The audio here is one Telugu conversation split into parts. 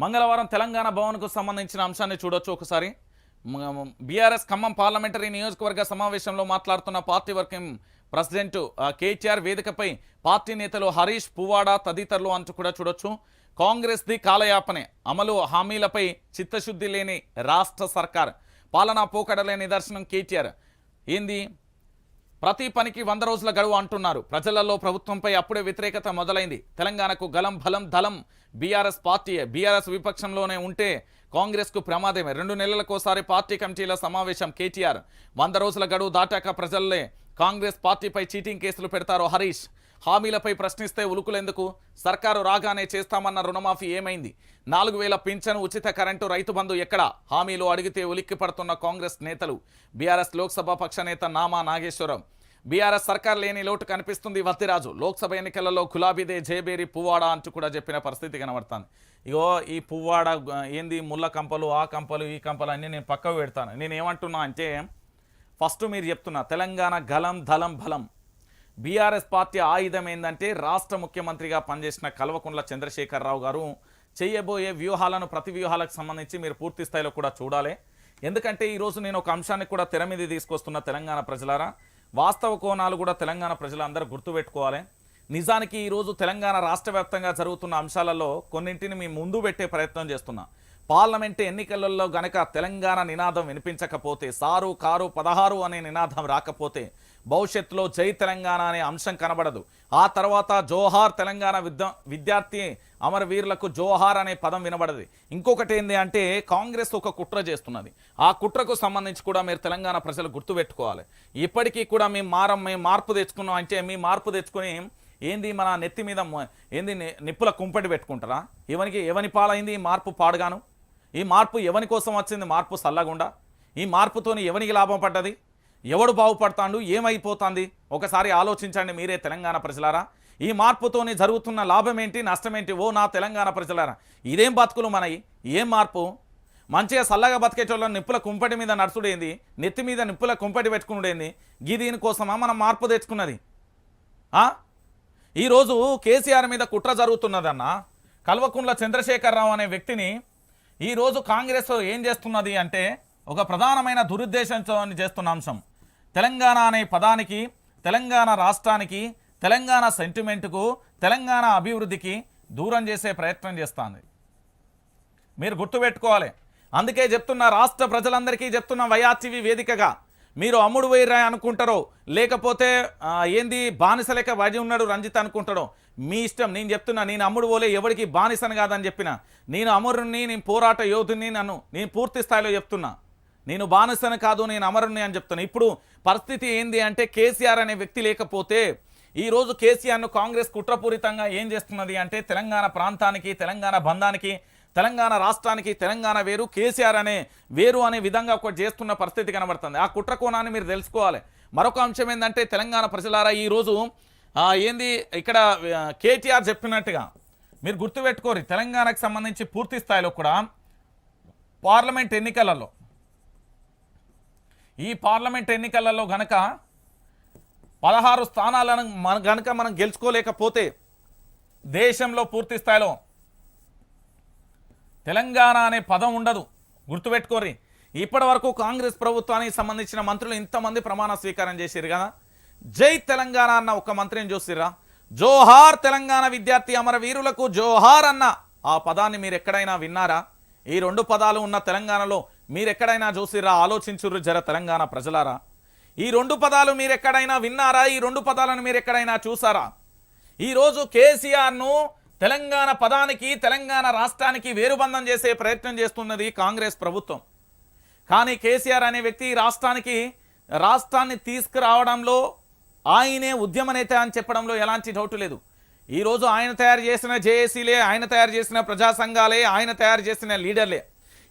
మంగళవారం తెలంగాణ భవన్కు సంబంధించిన అంశాన్ని చూడొచ్చు ఒకసారి. బీఆర్ఎస్ ఖమ్మం పార్లమెంటరీ నియోజకవర్గ సమావేశంలో మాట్లాడుతున్న పార్టీ వర్కింగ్ ప్రెసిడెంట్ కేటీఆర్ వేదికపై పార్టీ నేతలు హరీష్ పువ్వాడ తదితరులు అంటూ కూడా చూడొచ్చు. కాంగ్రెస్ది కాలయాపనే అమలు హామీలపై చిత్తశుద్ధి లేని రాష్ట్ర సర్కార్ పాలనా పోకడలే నిదర్శనం కేటీఆర్. ఏంది? ప్రతి పనికి వంద రోజుల గడువు అంటున్నారు. ప్రజలలో ప్రభుత్వంపై అప్పుడే వ్యతిరేకత మొదలైంది. తెలంగాణకు గలం బలం దళం. బీఆర్ఎస్ పార్టీ బీఆర్ఎస్ విపక్షంలోనే ఉంటే కాంగ్రెస్కు ప్రమాదమే. రెండు నెలలకోసారి పార్టీ కమిటీల సమావేశం కేటీఆర్. వంద రోజుల గడువు దాటాక ప్రజల్లే కాంగ్రెస్ పార్టీపై చీటింగ్ కేసులు పెడతారు హరీష్. హామీలపై ప్రశ్నిస్తే ఉలుకులెందుకు సర్కారు రాగానే చేస్తామన్న రుణమాఫీ ఏమైంది? నాలుగు వేల పింఛను ఉచిత కరెంటు రైతు బంధు ఎక్కడ? హామీలు అడిగితే ఉలిక్కి పడుతున్న కాంగ్రెస్ నేతలు. బీఆర్ఎస్ లోక్సభ పక్ష నేత నామా నాగేశ్వరం. బీఆర్ఎస్ సర్కార్ లేని లోటు కనిపిస్తుంది వత్తిరాజు. లోక్సభ ఎన్నికలలో గులాబీదే జేబేరి పువ్వాడ అంటూ కూడా చెప్పిన పరిస్థితి కనబడుతుంది. ఇగో ఈ పువ్వాడ ఏంది ముళ్ళ కంపలు ఆ కంపలు ఈ కంపలు అన్నీ నేను పక్కకు పెడతాను. నేను ఏమంటున్నా అంటే ఫస్ట్ మీరు చెప్తున్నా తెలంగాణ గలం దళం బలం. బీఆర్ఎస్ పార్టీ ఆయుధం ఏంటంటే రాష్ట్ర ముఖ్యమంత్రిగా పనిచేసిన కల్వకుంట్ల చంద్రశేఖరరావు గారు చేయబోయే వ్యూహాలను ప్రతి వ్యూహాలకు సంబంధించి మీరు పూర్తి స్థాయిలో కూడా చూడాలి. ఎందుకంటే ఈరోజు నేను ఒక అంశాన్ని కూడా తెర మీద తీసుకొస్తున్న తెలంగాణ ప్రజలారా వాస్తవ కోణాలు కూడా తెలంగాణ ప్రజలందరూ గుర్తుపెట్టుకోవాలి. నిజానికి ఈరోజు తెలంగాణ రాష్ట్ర వ్యాప్తంగా జరుగుతున్న అంశాలలో కొన్నింటిని మీ ముందు పెట్టే ప్రయత్నం చేస్తున్నా. పార్లమెంటు ఎన్నికలలో గనక తెలంగాణ నినాదం వినిపించకపోతే సారు కారు పదహారు అనే నినాదం రాకపోతే భవిష్యత్తులో జై తెలంగాణ అనే అంశం కనబడదు. ఆ తర్వాత జోహార్ తెలంగాణ విద్య విద్యార్థి అమరవీరులకు జోహార్ అనే పదం వినబడదు. ఇంకొకటి ఏంది అంటే కాంగ్రెస్ ఒక కుట్ర చేస్తున్నది. ఆ కుట్రకు సంబంధించి కూడా మీరు తెలంగాణ ప్రజలు గుర్తుపెట్టుకోవాలి ఇప్పటికీ కూడా మేము మారం మేము మార్పు తెచ్చుకున్నాం అంటే మీ మార్పు తెచ్చుకుని ఏంది మన నెత్తి మీద ఏంది నిప్పుల కుంపటి పెట్టుకుంటారా? ఎవనికి ఎవని పాలైంది ఈ మార్పు పాడుగాను? ఈ మార్పు ఎవని కోసం వచ్చింది? మార్పు సల్లగుండా? ఈ మార్పుతోని ఎవనికి లాభం పడ్డది? ఎవడు బాగుపడతాడు? ఏమైపోతుంది? ఒకసారి ఆలోచించండి మీరే తెలంగాణ ప్రజలారా. ఈ మార్పుతోనే జరుగుతున్న లాభం ఏంటి నష్టం ఏంటి ఓ నా తెలంగాణ ప్రజలారా ఇదేం బతుకులు మనయి? ఏం మార్పు? మంచిగా సల్లగా బతికేటోళ్ళని నిప్పుల కుంపటి మీద నడుచుడేంది? నెత్తి మీద నిప్పుల కుంపటి పెట్టుకునుడేంది? గీ దీనికోసమా మనం మార్పు తెచ్చుకున్నది? ఈరోజు కేసీఆర్ మీద కుట్ర జరుగుతున్నదన్న కల్వకుంట్ల చంద్రశేఖరరావు అనే వ్యక్తిని ఈరోజు కాంగ్రెస్ ఏం చేస్తున్నది అంటే ఒక ప్రధానమైన దురుద్దేశంతో చేస్తున్న అంశం. తెలంగాణ అనే పదానికి తెలంగాణ రాష్ట్రానికి తెలంగాణ సెంటిమెంట్కు తెలంగాణ అభివృద్ధికి దూరం చేసే ప్రయత్నం చేస్తుంది. మీరు గుర్తుపెట్టుకోవాలి. అందుకే చెప్తున్న రాష్ట్ర ప్రజలందరికీ చెప్తున్న వైఆర్టీవీ వేదికగా మీరు అమ్ముడు వేయరా అనుకుంటారో లేకపోతే ఏంది బానిస లెక్క వడి ఉన్నాడు రంజిత్ అనుకుంటాడో మీ ఇష్టం. నేను చెప్తున్నా నేను అమ్ముడు పోలే ఎవరికి బానిసను కాదని చెప్పిన నేను అమరుణ్ణి నేను పోరాట యోధుని నన్ను నేను పూర్తి స్థాయిలో చెప్తున్నా. నేను బానిసను కాదు నేను అమరుణ్ణి అని చెప్తున్నా. ఇప్పుడు పరిస్థితి ఏంది అంటే కేసీఆర్ అనే వ్యక్తి లేకపోతే ఈరోజు కేసీఆర్ను కాంగ్రెస్ కుట్రపూరితంగా ఏం చేస్తున్నది అంటే తెలంగాణ ప్రాంతానికి తెలంగాణ బంధానికి తెలంగాణ రాష్ట్రానికి తెలంగాణ వేరు కేసీఆర్ అనే వేరు అనే విధంగా ఒకటి చేస్తున్న పరిస్థితి కనబడుతుంది. ఆ కుట్ర కోణాన్ని మీరు తెలుసుకోవాలి. మరొక అంశం ఏంటంటే తెలంగాణ ప్రజలారా ఈరోజు ఏంది ఇక్కడ కేటీఆర్ చెప్పినట్టుగా మీరు గుర్తుపెట్టుకోరు తెలంగాణకు సంబంధించి పూర్తి స్థాయిలో కూడా పార్లమెంట్ ఎన్నికలలో ఈ పార్లమెంట్ ఎన్నికలలో గనక పదహారు స్థానాలను మన గనక మనం గెలుచుకోలేకపోతే దేశంలో పూర్తి స్థాయిలో తెలంగాణ అనే పదం ఉండదు. గుర్తుపెట్టుకోరి ఇప్పటి వరకు కాంగ్రెస్ ప్రభుత్వానికి సంబంధించిన మంత్రులు ఇంతమంది ప్రమాణ స్వీకారం చేశారు కదా. జై తెలంగాణ అన్న ఒక మంత్రిని చూసిర్రా? జోహార్ తెలంగాణ విద్యార్థి అమరవీరులకు జోహార్ అన్న ఆ పదాన్ని మీరు ఎక్కడైనా విన్నారా? ఈ రెండు పదాలు ఉన్న తెలంగాణలో మీరెక్కడైనా చూసిర్రా ఆలోచించుర్రు జర తెలంగాణ ప్రజలారా? ఈ రెండు పదాలు మీరెక్కడైనా విన్నారా? ఈ రెండు పదాలను మీరు ఎక్కడైనా చూసారా ఈరోజు కేసీఆర్ను తెలంగాణ పదానికి తెలంగాణ రాష్ట్రానికి వేరుబంధం చేసే ప్రయత్నం చేస్తున్నది కాంగ్రెస్ ప్రభుత్వం. కానీ కేసీఆర్ అనే వ్యక్తి ఈ రాష్ట్రానికి రాష్ట్రాన్ని తీసుకురావడంలో ఆయనే ఉద్యమ నేత అని చెప్పడంలో ఎలాంటి డౌట్ లేదు. ఈరోజు ఆయన తయారు చేసిన జేఏసీలే ఆయన తయారు చేసిన ప్రజా సంఘాలే ఆయన తయారు చేసిన లీడర్లే.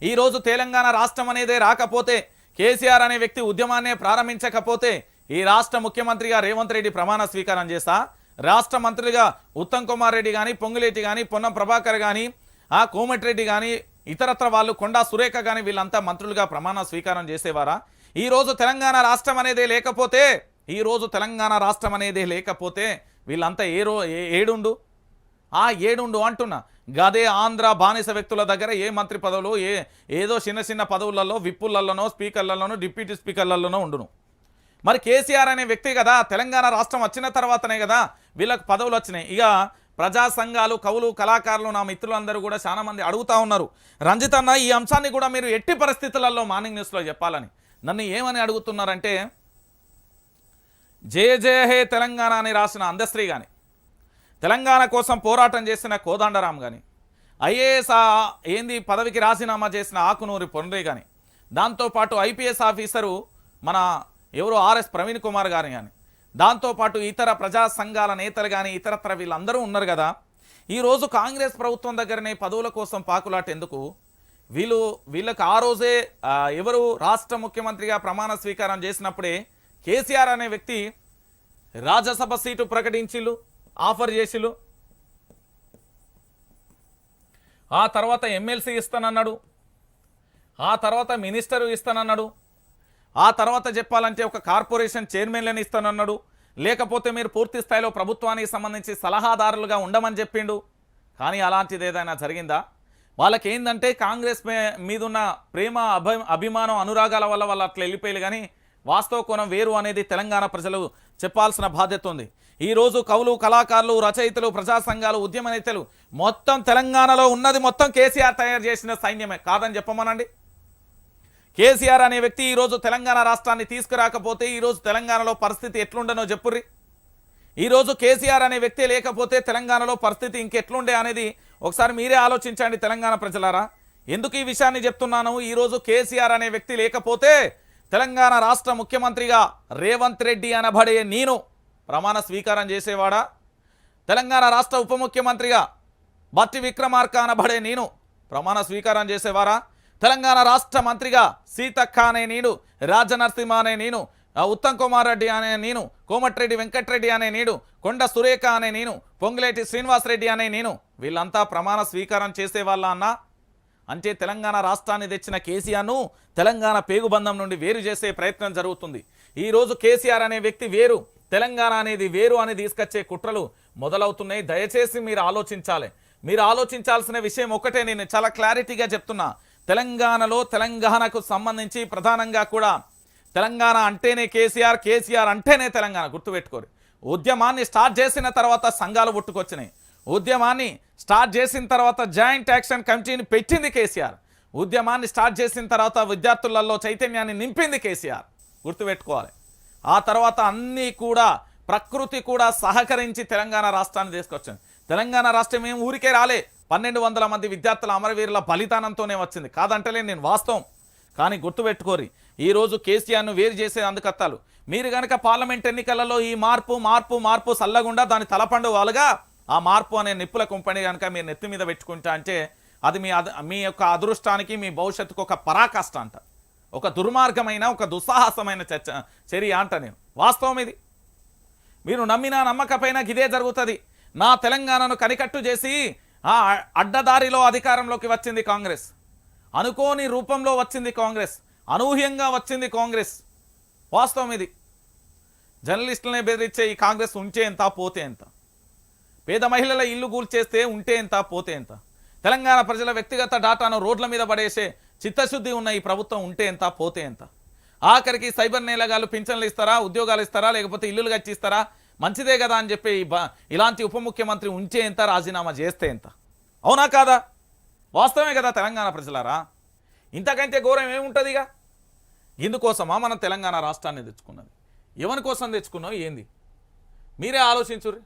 ఈరోజు తెలంగాణ రాష్ట్రం అనేదే రాకపోతే కేసీఆర్ అనే వ్యక్తి ఉద్యమాన్నే ప్రారంభించకపోతే ఈ రాష్ట్ర ముఖ్యమంత్రిగా రేవంత్ రెడ్డి ప్రమాణ స్వీకారం చేస్తా? రాష్ట్ర మంత్రులుగా ఉత్తమ్ కుమార్ రెడ్డి కానీ పొంగులేటి కానీ పొన్నం ప్రభాకర్ కానీ ఆ కోమటిరెడ్డి కానీ ఇతరత్ర వాళ్ళు కొండా సురేఖ కానీ వీళ్ళంతా మంత్రులుగా ప్రమాణ స్వీకారం చేసేవారా? ఈరోజు తెలంగాణ రాష్ట్రం అనేదే లేకపోతే ఈరోజు తెలంగాణ రాష్ట్రం అనేదే లేకపోతే వీళ్ళంతా ఏ రో ఏ- ఏడుండు? ఆ ఏడుండు అంటున్నా. గదే ఆంధ్ర బానిస వ్యక్తుల దగ్గర ఏ మంత్రి పదవులు ఏ ఏదో చిన్న చిన్న పదవులలో విప్పులలోనో స్పీకర్లలోనో డిప్యూటీ స్పీకర్లలోనో ఉండును. మరి కేసీఆర్ అనే వ్యక్తి కదా తెలంగాణ రాష్ట్రం వచ్చిన తర్వాతనే కదా వీళ్ళకు పదవులు వచ్చినాయి. ఇక ప్రజా సంఘాలు కవులు కళాకారులు నా మిత్రులందరూ కూడా చాలా మంది అడుగుతా ఉన్నారు. రంజిత్ అన్న ఈ అంశాన్ని కూడా మీరు ఎట్టి పరిస్థితులలో మార్నింగ్ న్యూస్లో చెప్పాలని. నన్ను ఏమని అడుగుతున్నారంటే జే జే హే తెలంగాణ అని రాసిన అందశ్రీ కానీ తెలంగాణ కోసం పోరాటం చేసిన కోదండరాం కానీ ఐఏఎస్ ఏంది పదవికి రాజీనామా చేసిన ఆకునూరి పొన్రే కానీ దాంతోపాటు ఐపీఎస్ ఆఫీసరు మన ఎవరు ఆర్ఎస్ ప్రవీణ్ కుమార్ గారు కానీ దాంతోపాటు ఇతర ప్రజా సంఘాల నేతలు కానీ ఇతరత్ర వీళ్ళందరూ ఉన్నారు కదా. ఈరోజు కాంగ్రెస్ ప్రభుత్వం దగ్గరనే పదవుల కోసం పాకులాట ఎందుకు వీళ్ళు వీళ్ళకి ఆ రోజే ఎవరు రాష్ట్ర ముఖ్యమంత్రిగా ప్రమాణ స్వీకారం చేసినప్పుడే కేసీఆర్ అనే వ్యక్తి రాజ్యసభ సీటు ప్రకటించిళ్ళు. ఆఫర్ చేసిలు. ఆ తర్వాత ఎమ్మెల్సీ ఇస్తానన్నాడు. ఆ తర్వాత మినిస్టర్ ఇస్తానన్నాడు. ఆ తర్వాత చెప్పాలంటే ఒక కార్పొరేషన్ చైర్మన్లను ఇస్తానన్నాడు. లేకపోతే మీరు పూర్తి స్థాయిలో ప్రభుత్వానికి సంబంధించి సలహాదారులుగా ఉండమని చెప్పిండు. కానీ అలాంటిది ఏదైనా జరిగిందా? వాళ్ళకి ఏంటంటే కాంగ్రెస్ మీదున్న ప్రేమ అభి అభిమానం అనురాగాల వల్ల వాళ్ళు అట్లా వెళ్ళిపోయారు కానీ వాస్తవ కోణం వేరు అనేది తెలంగాణ ప్రజలు చెప్పాల్సిన బాధ్యత ఉంది. ఈరోజు కవులు కళాకారులు రచయితలు ప్రజా సంఘాలు ఉద్యమ నేతలు మొత్తం తెలంగాణలో ఉన్నది మొత్తం కేసీఆర్ తయారు చేసిన సైన్యమే. కాదని చెప్పమనండి. కేసీఆర్ అనే వ్యక్తి ఈరోజు తెలంగాణ రాష్ట్రాన్ని తీసుకురాకపోతే ఈరోజు తెలంగాణలో పరిస్థితి ఎట్లుండనో చెప్పుర్రి. ఈరోజు కేసీఆర్ అనే వ్యక్తి లేకపోతే తెలంగాణలో పరిస్థితి ఇంకెట్లుండే అనేది ఒకసారి మీరే ఆలోచించండి తెలంగాణ ప్రజలారా. ఎందుకు ఈ విషయాన్ని చెప్తున్నాను? ఈరోజు కేసీఆర్ అనే వ్యక్తి లేకపోతే తెలంగాణ రాష్ట్ర ముఖ్యమంత్రిగా రేవంత్ రెడ్డి అనబడే నేను ప్రమాణ స్వీకారం చేసేవాడా? తెలంగాణ రాష్ట్ర ఉప ముఖ్యమంత్రిగా బట్టి విక్రమార్క అనబడే నేను ప్రమాణ స్వీకారం చేసేవారా? తెలంగాణ రాష్ట్ర మంత్రిగా సీతక్క అనే నేను రాజనరసింహ అనే నేను ఉత్తమ్ కుమార్ రెడ్డి అనే నేను కోమటిరెడ్డి వెంకటరెడ్డి అనే నేను కొండ సురేఖ అనే నేను పొంగులేటి శ్రీనివాసరెడ్డి అనే నేను వీళ్ళంతా ప్రమాణ స్వీకారం చేసేవాళ్ళ అన్నా? అంటే తెలంగాణ రాష్ట్రాన్ని తెచ్చిన కేసీఆర్ను తెలంగాణ పేగుబంధం నుండి వేరు చేసే ప్రయత్నం జరుగుతుంది. ఈరోజు కేసీఆర్ అనే వ్యక్తి వేరు తెలంగాణ అనేది వేరు అని తీసుకొచ్చే కుట్రలు మొదలవుతున్నాయి. దయచేసి మీరు ఆలోచించాలి. మీరు ఆలోచించాల్సిన విషయం ఒకటే నేను చాలా క్లారిటీగా చెప్తున్నా. తెలంగాణలో తెలంగాణకు సంబంధించి ప్రధానంగా కూడా తెలంగాణ అంటేనే కేసీఆర్ కేసీఆర్ అంటేనే తెలంగాణ. గుర్తుపెట్టుకోరు. ఉద్యమాన్ని స్టార్ట్ చేసిన తర్వాత సంఘాలు పుట్టుకొచ్చినాయి. ఉద్యమాన్ని స్టార్ట్ చేసిన తర్వాత జాయింట్ యాక్షన్ కమిటీని పెట్టింది కేసీఆర్. ఉద్యమాన్ని స్టార్ట్ చేసిన తర్వాత విద్యార్థులలో చైతన్యాన్ని నింపింది కేసీఆర్. గుర్తుపెట్టుకోవాలి. ఆ తర్వాత అన్నీ కూడా ప్రకృతి కూడా సహకరించి తెలంగాణ రాష్ట్రాన్ని తీసుకొచ్చింది. తెలంగాణ రాష్ట్రం ఏం ఊరికే రాలే. పన్నెండు వందల మంది విద్యార్థుల అమరవీరుల బలిదానంతోనే వచ్చింది. కాదంటలే నేను వాస్తవం. కానీ గుర్తుపెట్టుకోరి ఈరోజు కేసీఆర్ను వేరు చేసే అందుకత్తాలు. మీరు గనక పార్లమెంట్ ఎన్నికలలో ఈ మార్పు మార్పు మార్పు సల్లగుండా దాని తలపండు వాళ్ళుగా ఆ మార్పు అనే నిప్పుల కుంపని కనుక మీరు నెత్తి మీద పెట్టుకుంటా అంటే అది మీ అద మీ యొక్క అదృష్టానికి మీ భవిష్యత్తుకు ఒక పరాకాష్ట అంట. ఒక దుర్మార్గమైన ఒక దుస్సాహసమైన చర్చ చర్య అంట నేను. వాస్తవం ఇది. మీరు నమ్మినా నమ్మకపోయినా ఇదే జరుగుతుంది. నా తెలంగాణను కనికట్టు చేసి ఆ అడ్డదారిలో అధికారంలోకి వచ్చింది కాంగ్రెస్. అనుకోని రూపంలో వచ్చింది కాంగ్రెస్. అనూహ్యంగా వచ్చింది కాంగ్రెస్. వాస్తవం ఇది. జర్నలిస్టులనే బెదిరించే ఈ కాంగ్రెస్ ఉంటే ఎంత పోతే ఎంత? పేద మహిళల ఇల్లు కూల్చేస్తే ఉంటే ఎంత పోతే ఎంత? తెలంగాణ ప్రజల వ్యక్తిగత డాటాను రోడ్ల మీద పడేసే చిత్తశుద్ధి ఉన్న ఈ ప్రభుత్వం ఉంటే ఎంత పోతే ఎంత? ఆఖరికి సైబర్ నేలగాళ్ళు పింఛన్లు ఇస్తారా ఉద్యోగాలు ఇస్తారా లేకపోతే ఇల్లులు కట్టిస్తారా? మంచిదే కదా అని చెప్పి ఇలాంటి ఉప ముఖ్యమంత్రి ఉంచే ఎంత రాజీనామా చేస్తే ఎంత? అవునా కాదా? వాస్తవమే కదా తెలంగాణ ప్రజలారా? ఇంతకంటే ఘోరం ఏముంటుందిగా? ఇక ఇందుకోసమా మనం తెలంగాణ రాష్ట్రాన్ని తెచ్చుకున్నది? ఎవరి కోసం తెచ్చుకున్నావు ఏంది? మీరే ఆలోచించుర్రి.